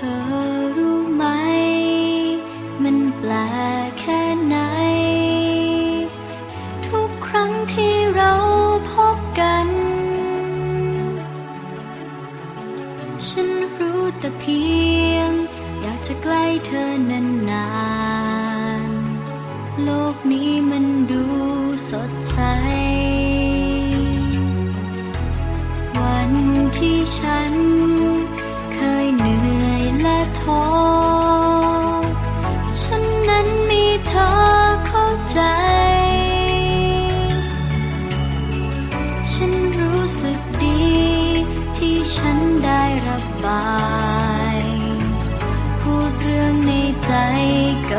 ธอรู้ไหม มันแปลกแค่ไหน ทุกครั้งที่เราพบกัน ฉันรู้แต่เพียง อยากจะใกล้เธอนานนานโลกนี้มันดูสดใส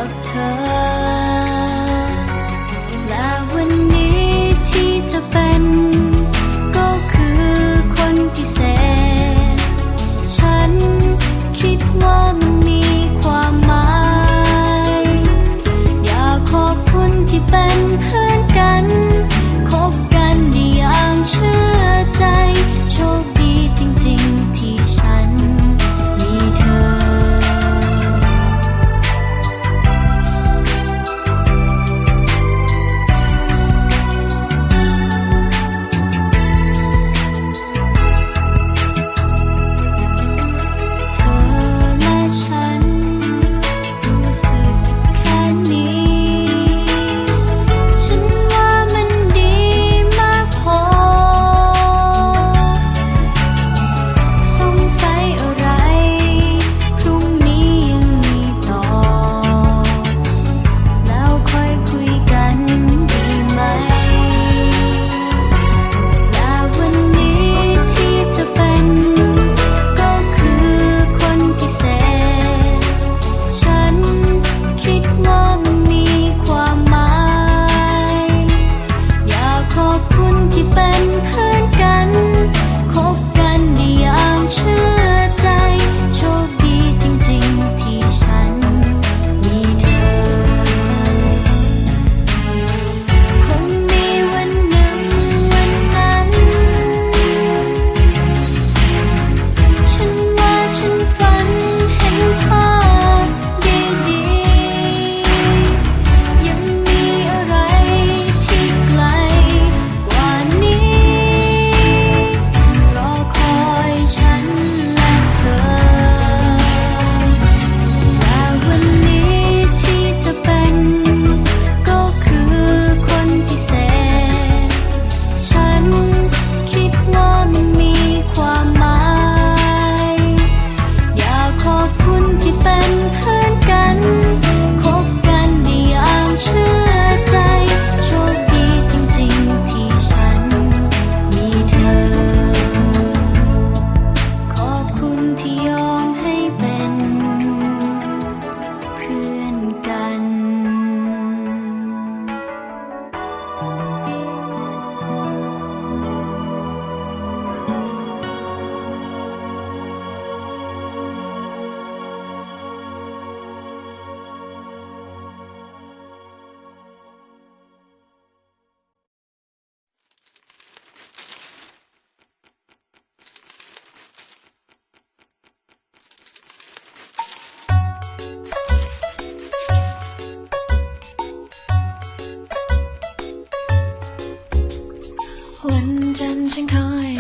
กับเธอ วันจัน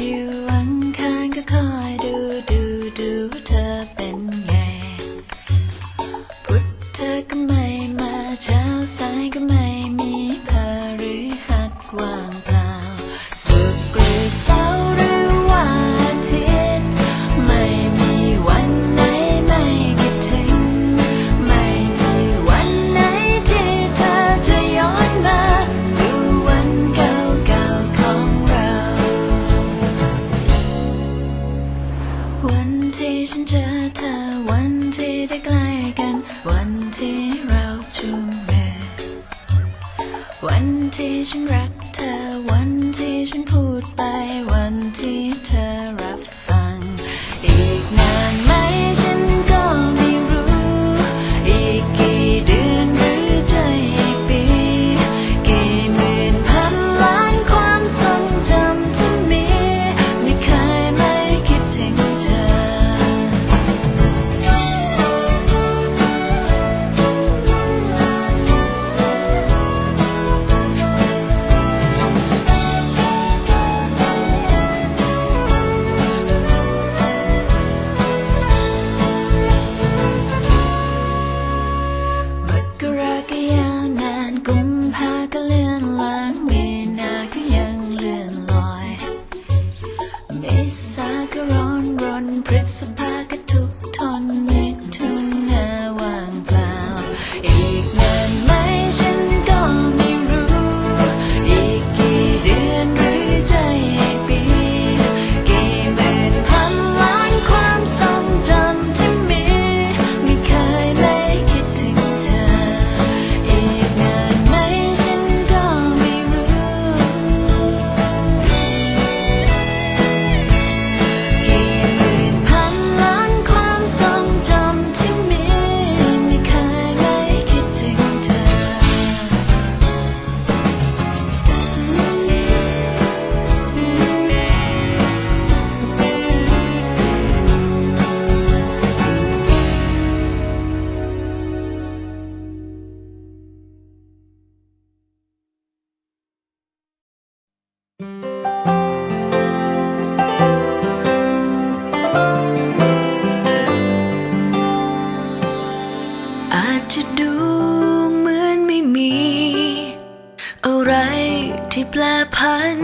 ที่แปลพัน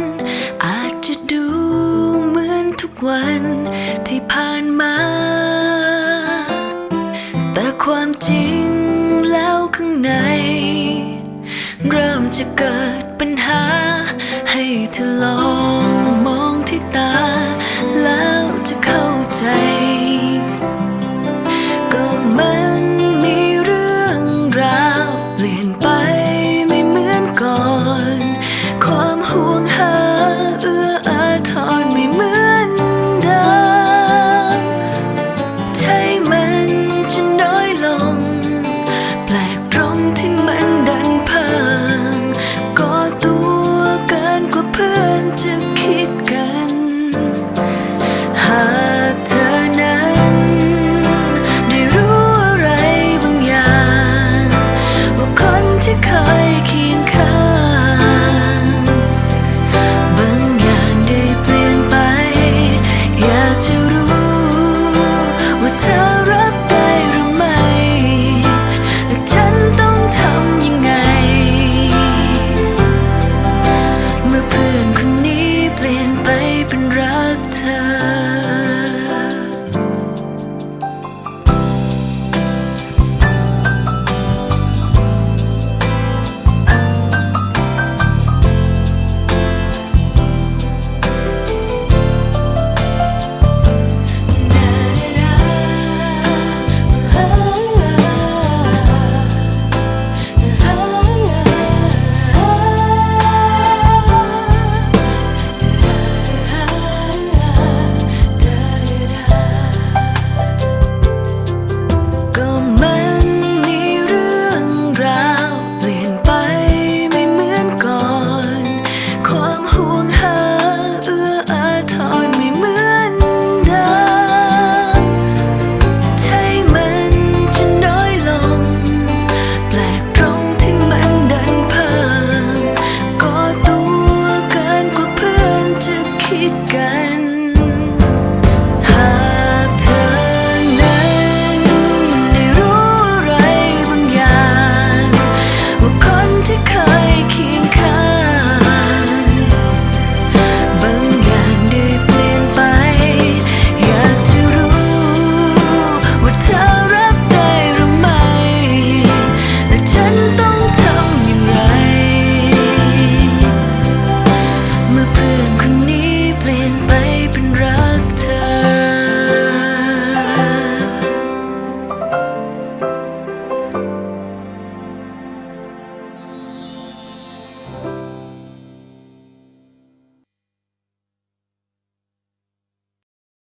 อาจจะดูเหมือนทุกวันที่ผ่านมา แต่ความจริงแล้วข้างใน เริ่มจะเกิดปัญหาให้ทะเลอะ